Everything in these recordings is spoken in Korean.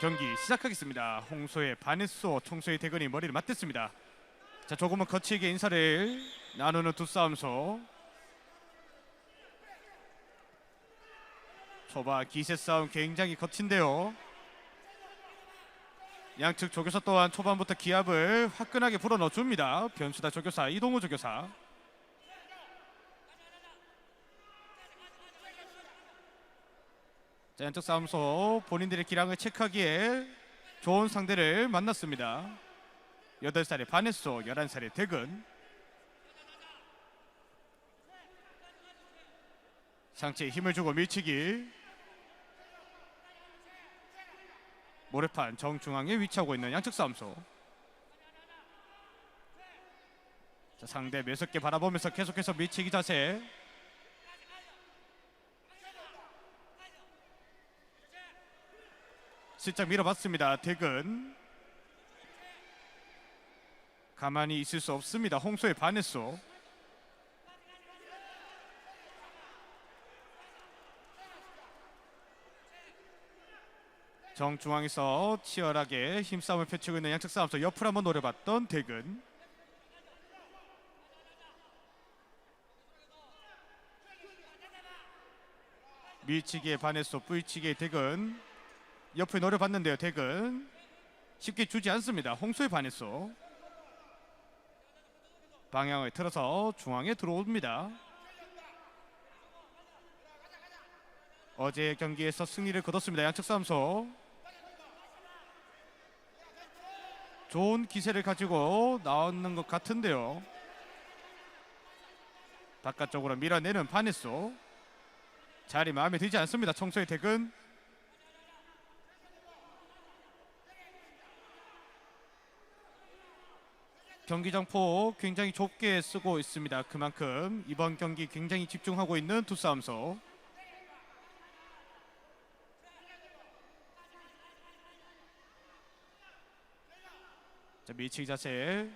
경기 시작하겠습니다. 홍소의 바네소 청소의 대건이 머리를 맞댔습니다. 자 조금은 거칠게 인사를 나누는 두 싸움소. 초반 기세 싸움 굉장히 거친데요. 양측 조교사 또한 초반부터 기압을 화끈하게 불어넣어 줍니다. 변수다 조교사 이동우 조교사. 자, 양쪽 싸움소 본인들의 기량을 체크하기에 좋은 상대를 만났습니다. 8살의 바네소, 11살의 대근. 상체에 힘을 주고 밀치기. 모래판 정중앙에 위치하고 있는 양측 싸움소. 자, 상대 매섭게 바라보면서 계속해서 밀치기 자세. 슬쩍 밀어봤습니다. 대근 가만히 있을 수 없습니다. 홍소에 반했소. 정중앙에서 치열하게 힘싸움을 펼치고 있는 양측 싸움서 옆을 한번 노려봤던 대근 밀치기에 반했소 뿌이치기에 대근 옆을 노려봤는데요. 대근 쉽게 주지 않습니다. 홍소에 반했소. 방향을 틀어서 중앙에 들어옵니다. 어제 경기에서 승리를 거뒀습니다. 양측 싸움소. 좋은 기세를 가지고 나오는 것 같은데요. 바깥쪽으로 밀어내는 반했소. 자리 마음에 들지 않습니다. 청소의 대근. 경기장 폭 굉장히 좁게 쓰고 있습니다. 그만큼 이번 경기 굉장히 집중하고 있는 두 싸움소. 자 밀치기 자세.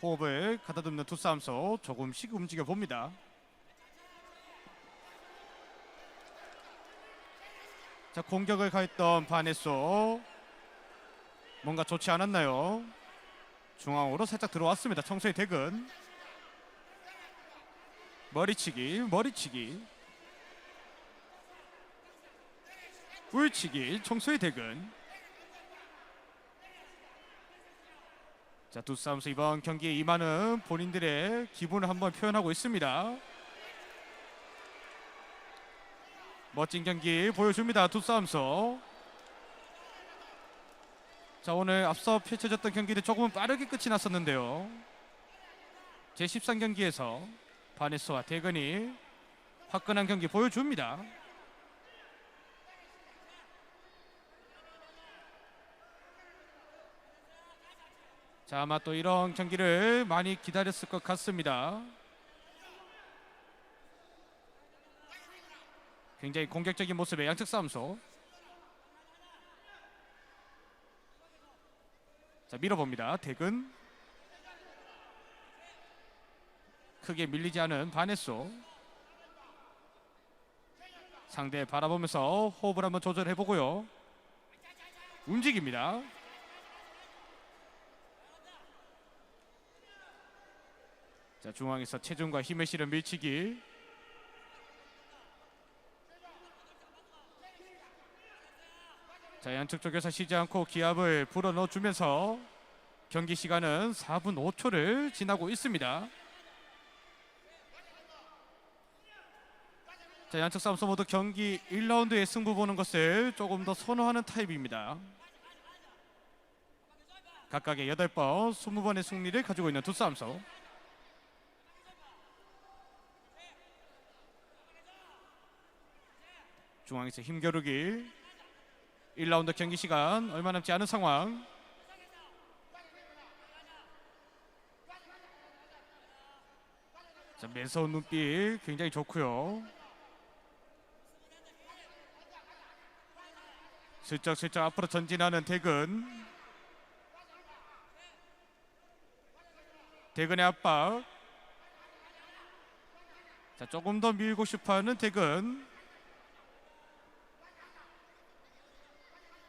호흡을 가다듬는 두 싸움소 조금씩 움직여 봅니다. 자 공격을 가했던 바네소 뭔가 좋지 않았나요? 중앙으로 살짝 들어왔습니다. 청소의 대근 머리치기 머리치기 울치기 청소의 대근 자 두 싸움에서 이번 경기에 임하는 본인들의 기분을 한번 표현하고 있습니다. 멋진 경기 보여줍니다. 두 싸움서 자 오늘 앞서 펼쳐졌던 경기는 조금은 빠르게 끝이 났었는데요. 제 13 경기에서 바네스와 대건이 화끈한 경기 보여줍니다. 자 아마 또 이런 경기를 많이 기다렸을 것 같습니다. 굉장히 공격적인 모습의 양측 싸움소. 자 밀어봅니다. 대근 크게 밀리지 않은 바네소 상대 바라보면서 호흡을 한번 조절해 보고요. 움직입니다. 자 중앙에서 체중과 힘을 실은 밀치기 자 양측 쪽에서 쉬지 않고 기압을 불어 넣어 주면서 경기 시간은 4분 5초를 지나고 있습니다. 자 양측 싸움서 모두 경기 1라운드의 승부 보는 것을 조금 더 선호하는 타입입니다. 각각의 8번, 20번의 승리를 가지고 있는 두 싸움서 중앙에서 힘겨루기 1라운드 경기 시간 얼마 남지 않은 상황. 자 매서운 눈빛 굉장히 좋고요. 슬쩍슬쩍 앞으로 전진하는 대근. 대근의 압박. 자 조금 더 밀고 싶어하는 대근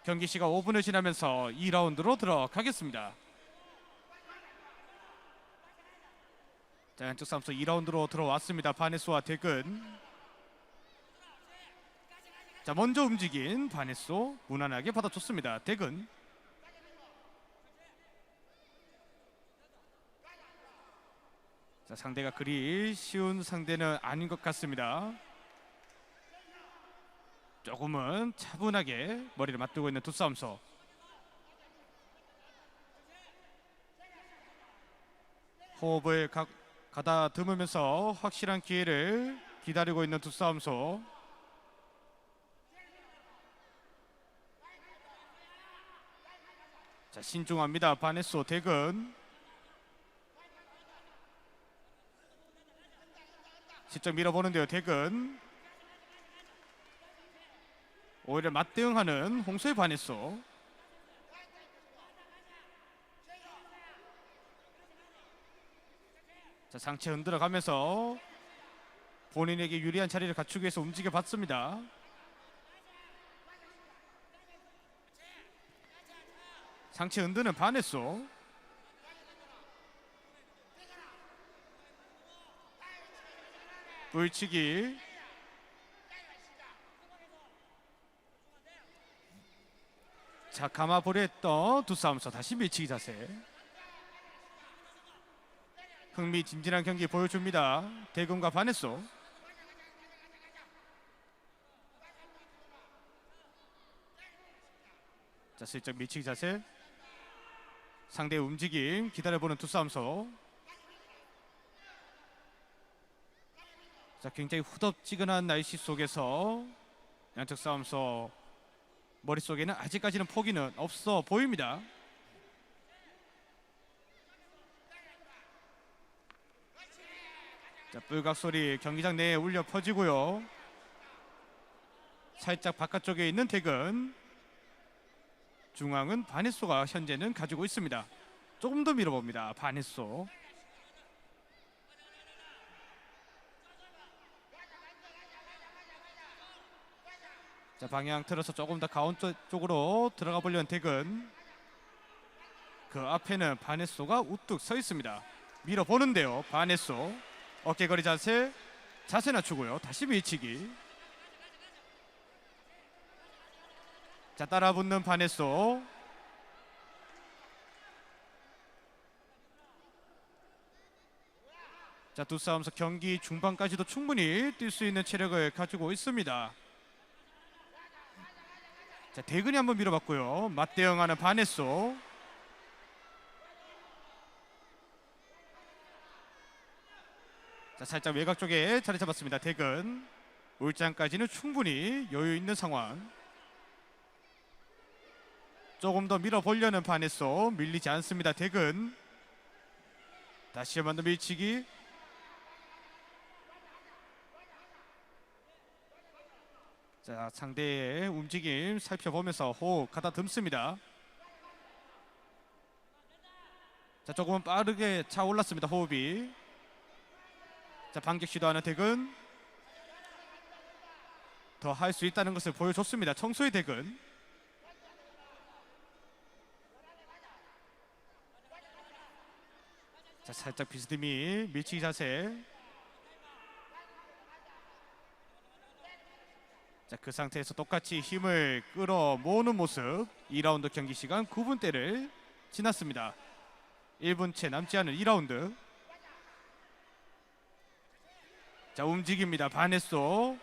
경기 시간 5분을 지나면서 2라운드로 들어가겠습니다. 자, 양쪽 싸움서 2라운드로 들어왔습니다. 바네소와 대근. 자, 먼저 움직인 바네소 무난하게 받아줬습니다. 대근. 자, 상대가 그리 쉬운 상대는 아닌 것 같습니다. 조금은 차분하게 머리를 맞대고 있는 두 싸움서. 호흡을 가, 가다듬으면서 확실한 기회를 기다리고 있는 두 싸움소. 자 신중합니다. 바네소 대근. 직접 밀어보는데요. 대근. 오히려 맞대응하는 홍수의 바네소. 자 상체 흔들어 가면서 본인에게 유리한 자리를 갖추기 위해서 움직여 봤습니다. 상체 흔드는 바네소. 불치기. 자 했던 두 싸움서 다시 밀치기 자세. 흥미진진한 경기 보여줍니다. 대금과 바네소. 자 슬쩍 밀치기 자세. 상대의 움직임 기다려보는 투싸움소. 자 굉장히 후덥지근한 날씨 속에서 양측 싸움소 머릿속에는 아직까지는 포기는 없어 보입니다. 자, 뿔각 소리 경기장 내에 울려 퍼지고요. 살짝 바깥쪽에 있는 대근. 중앙은 바네소가 현재는 가지고 있습니다. 조금 더 밀어봅니다. 바네소. 자 방향 틀어서 조금 더 가운데 쪽으로 들어가 보려는 대근. 그 앞에는 바네소가 우뚝 서 있습니다. 밀어보는데요. 바네소. 어깨거리 자세 자세 낮추고요 다시 밀치기 자 따라붙는 바네소 자 두 싸움서 경기 중반까지도 충분히 뛸 수 있는 체력을 가지고 있습니다 자 대근이 한번 밀어봤고요 맞대응하는 바네소 자 살짝 외곽 쪽에 자리 잡았습니다. 대근 울장까지는 충분히 여유 있는 상황. 조금 더 밀어보려는 반에서 밀리지 않습니다. 대근 다시 한번 더 밀치기. 자 상대의 움직임 살펴보면서 호흡 가다듬습니다. 자 조금은 빠르게 차올랐습니다. 호흡이. 자 반격 시도하는 대근 더 할 수 있다는 것을 보여줬습니다. 청소의 대근 자 살짝 비스듬히 밀치기 자세 자 그 상태에서 똑같이 힘을 끌어 모으는 모습. 2라운드 경기 시간 9분대를 지났습니다. 1분 채 남지 않은 2라운드. 자 움직입니다. 바네소.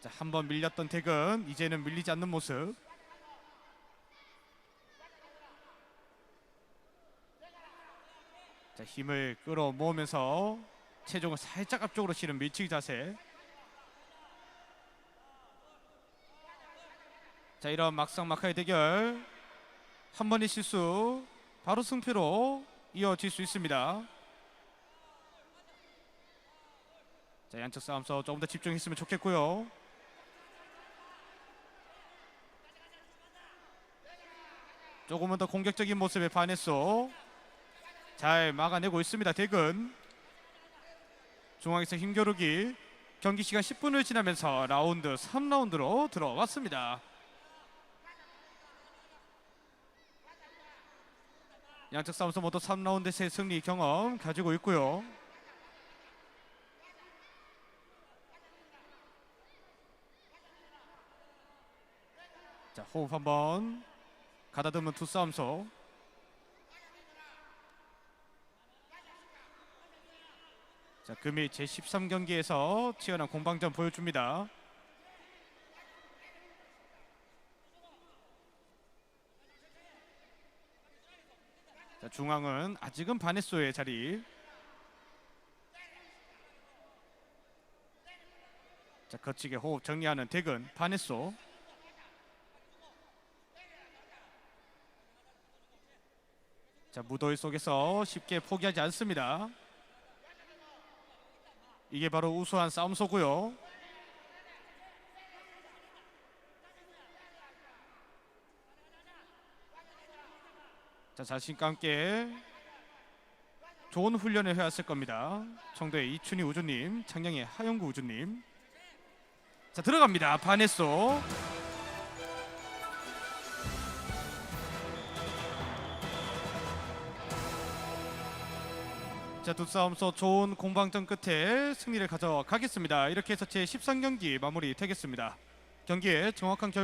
자 한 번 밀렸던 대근 이제는 밀리지 않는 모습 자 힘을 끌어 모으면서 체중을 살짝 앞쪽으로 실은 밀치기 자세 자 이런 막상 막하의 대결 한 번의 실수 바로 승패로 이어질 수 있습니다. 자 양측 싸움서 조금 더 집중했으면 좋겠고요. 조금은 더 공격적인 모습에 반했어. 잘 막아내고 있습니다. 대근. 중앙에서 힘겨루기 경기 시간 10분을 지나면서 라운드 3라운드로 들어왔습니다. 양측 싸움에서 모두 3라운드의 승리 경험 가지고 있고요. 자 호흡 한번 가다듬는 두 싸움소 자 금일 제13경기에서 치열한 공방전 보여줍니다. 자 중앙은 아직은 바네소의 자리. 자 거치게 호흡 정리하는 덱은 바네소 자 무더위 속에서 쉽게 포기하지 않습니다. 이게 바로 우수한 싸움소고요. 자 자신과 함께 좋은 훈련을 해왔을 겁니다. 청도의 이춘희 우주님, 창녕의 하영구 우주님. 자 들어갑니다. 바네소. 자, 두 싸움서 좋은 공방전 끝에 승리를 가져가겠습니다. 이렇게 해서 제 13경기 마무리 되겠습니다. 경기의 정확한 결과